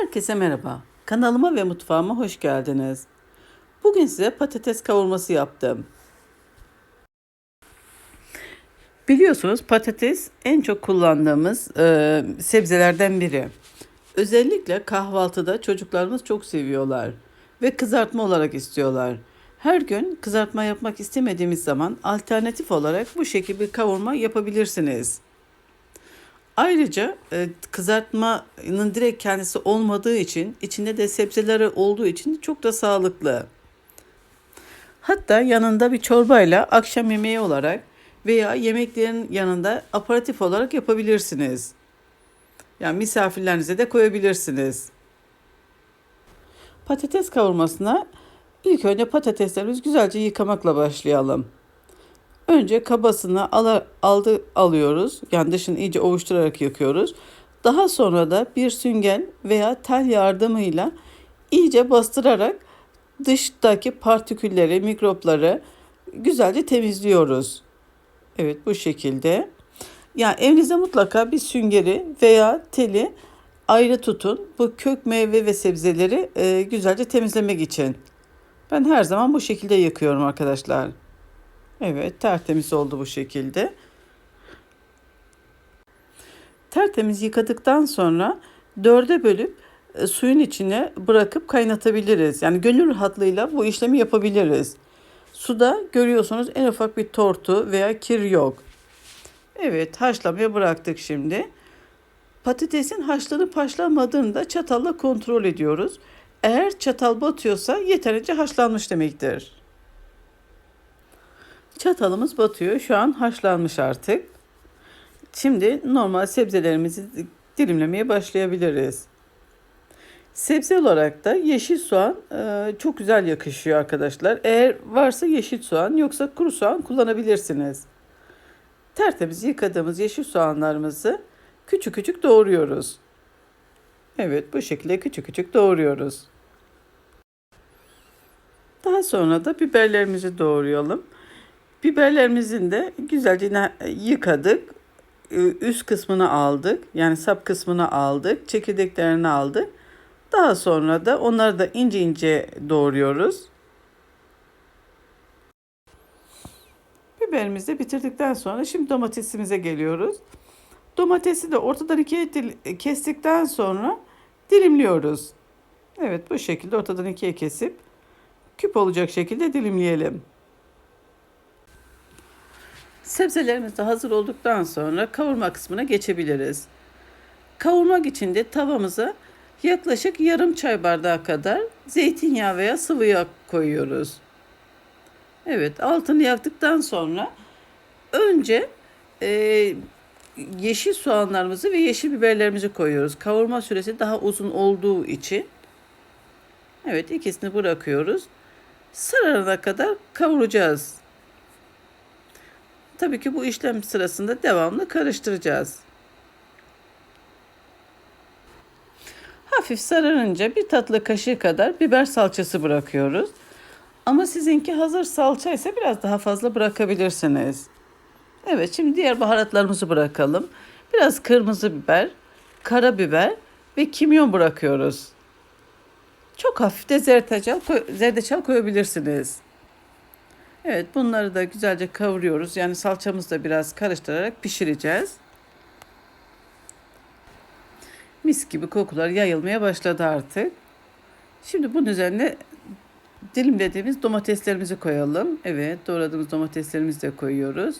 Herkese merhaba. Kanalıma ve mutfağıma hoş geldiniz. Bugün size patates kavurması yaptım. Biliyorsunuz patates en çok kullandığımız e, sebzelerden biri. Özellikle kahvaltıda çocuklarımız çok seviyorlar ve kızartma olarak istiyorlar. Her gün kızartma yapmak istemediğimiz zaman alternatif olarak bu şekilde bir kavurma yapabilirsiniz. Ayrıca e, kızartmanın direkt kendisi olmadığı için içinde de sebzeleri olduğu için çok da sağlıklı. Hatta yanında bir çorbayla akşam yemeği olarak veya yemeklerin yanında aparatif olarak yapabilirsiniz. Yani misafirlerinize de koyabilirsiniz. Patates kavurmasına ilk önce patateslerimizi güzelce yıkamakla başlayalım. Önce kabasını ala, aldı alıyoruz. Yani dışını iyice ovuşturarak yakıyoruz. Daha sonra da bir sünger veya tel yardımıyla iyice bastırarak dıştaki partikülleri, mikropları güzelce temizliyoruz. Evet bu şekilde. Yani evinizde mutlaka bir süngeri veya teli ayrı tutun. Bu kök meyve ve sebzeleri e, güzelce temizlemek için. Ben her zaman bu şekilde yakıyorum arkadaşlar. Evet tertemiz oldu bu şekilde. Tertemiz yıkadıktan sonra dörde bölüp e, suyun içine bırakıp kaynatabiliriz. Yani gönül rahatlığıyla bu işlemi yapabiliriz. Suda görüyorsunuz en ufak bir tortu veya kir yok. Evet haşlamaya bıraktık şimdi. Patatesin haşlanıp haşlanmadığını da çatalla kontrol ediyoruz. Eğer çatal batıyorsa yeterince haşlanmış demektir. Çatalımız batıyor. Şu an haşlanmış artık. Şimdi normal sebzelerimizi dilimlemeye başlayabiliriz. Sebze olarak da yeşil soğan e, çok güzel yakışıyor arkadaşlar. Eğer varsa yeşil soğan yoksa kuru soğan kullanabilirsiniz. Tertemiz yıkadığımız yeşil soğanlarımızı küçük küçük doğruyoruz. Evet bu şekilde küçük küçük doğruyoruz. Daha sonra da biberlerimizi doğrayalım. Biberlerimizin de güzelce yıkadık. Üst kısmını aldık. Yani sap kısmını aldık. Çekirdeklerini aldık. Daha sonra da onları da ince ince doğruyoruz. Biberimizi bitirdikten sonra şimdi domatesimize geliyoruz. Domatesi de ortadan ikiye kestikten sonra dilimliyoruz. Evet bu şekilde ortadan ikiye kesip küp olacak şekilde dilimleyelim. Sebzelerimiz de hazır olduktan sonra kavurma kısmına geçebiliriz. Kavurmak için de tavamıza yaklaşık yarım çay bardağı kadar zeytinyağı veya sıvı yağ koyuyoruz. Evet altını yaktıktan sonra önce e, yeşil soğanlarımızı ve yeşil biberlerimizi koyuyoruz. Kavurma süresi daha uzun olduğu için evet ikisini bırakıyoruz. Sararana kadar kavuracağız. Tabii ki bu işlem sırasında devamlı karıştıracağız. Hafif sararınca bir tatlı kaşığı kadar biber salçası bırakıyoruz. Ama sizinki hazır salça ise biraz daha fazla bırakabilirsiniz. Evet şimdi diğer baharatlarımızı bırakalım. Biraz kırmızı biber, karabiber ve kimyon bırakıyoruz. Çok hafif de zerdeçal, zerdeçal koyabilirsiniz. Evet bunları da güzelce kavuruyoruz. Yani salçamızı da biraz karıştırarak pişireceğiz. Mis gibi kokular yayılmaya başladı artık. Şimdi bunun üzerine dilimlediğimiz domateslerimizi koyalım. Evet doğradığımız domateslerimizi de koyuyoruz.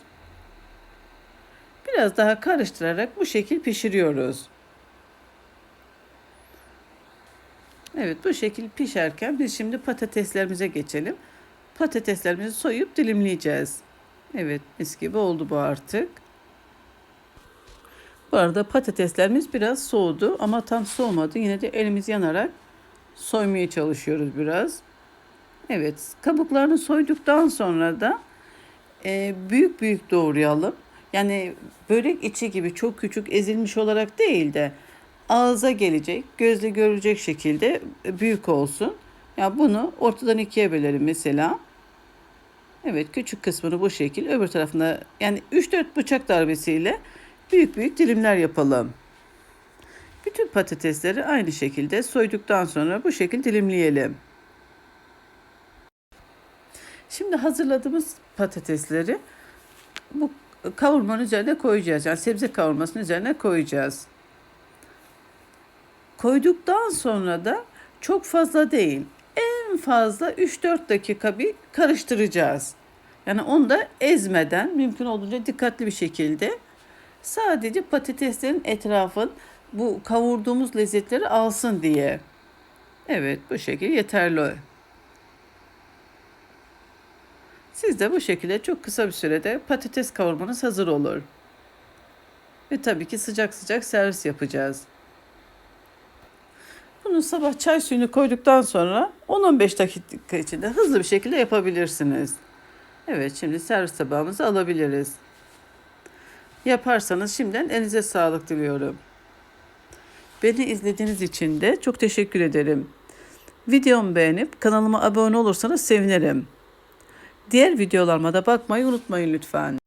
Biraz daha karıştırarak bu şekil pişiriyoruz. Evet bu şekil pişerken biz şimdi patateslerimize geçelim. Patateslerimizi soyup dilimleyeceğiz. Evet mis gibi oldu bu artık. Bu arada patateslerimiz biraz soğudu ama tam soğumadı. Yine de elimiz yanarak soymaya çalışıyoruz biraz. Evet kabuklarını soyduktan sonra da e, büyük büyük doğrayalım. Yani börek içi gibi çok küçük ezilmiş olarak değil de ağza gelecek, gözle görülecek şekilde büyük olsun. Ya yani bunu ortadan ikiye bölelim mesela. Evet küçük kısmını bu şekil öbür tarafına yani 3-4 bıçak darbesiyle büyük büyük dilimler yapalım. Bütün patatesleri aynı şekilde soyduktan sonra bu şekilde dilimleyelim. Şimdi hazırladığımız patatesleri bu kavurmanın üzerine koyacağız. Yani sebze kavurmasının üzerine koyacağız. Koyduktan sonra da çok fazla değil. En fazla 3-4 dakika bir karıştıracağız. Yani onu da ezmeden mümkün olduğunca dikkatli bir şekilde sadece patateslerin etrafın bu kavurduğumuz lezzetleri alsın diye. Evet bu şekilde yeterli. Siz de bu şekilde çok kısa bir sürede patates kavurmanız hazır olur. Ve tabii ki sıcak sıcak servis yapacağız. Bunu sabah çay suyunu koyduktan sonra 10-15 dakika içinde hızlı bir şekilde yapabilirsiniz. Evet şimdi servis tabağımızı alabiliriz. Yaparsanız şimdiden elinize sağlık diliyorum. Beni izlediğiniz için de çok teşekkür ederim. Videomu beğenip kanalıma abone olursanız sevinirim. Diğer videolarıma da bakmayı unutmayın lütfen.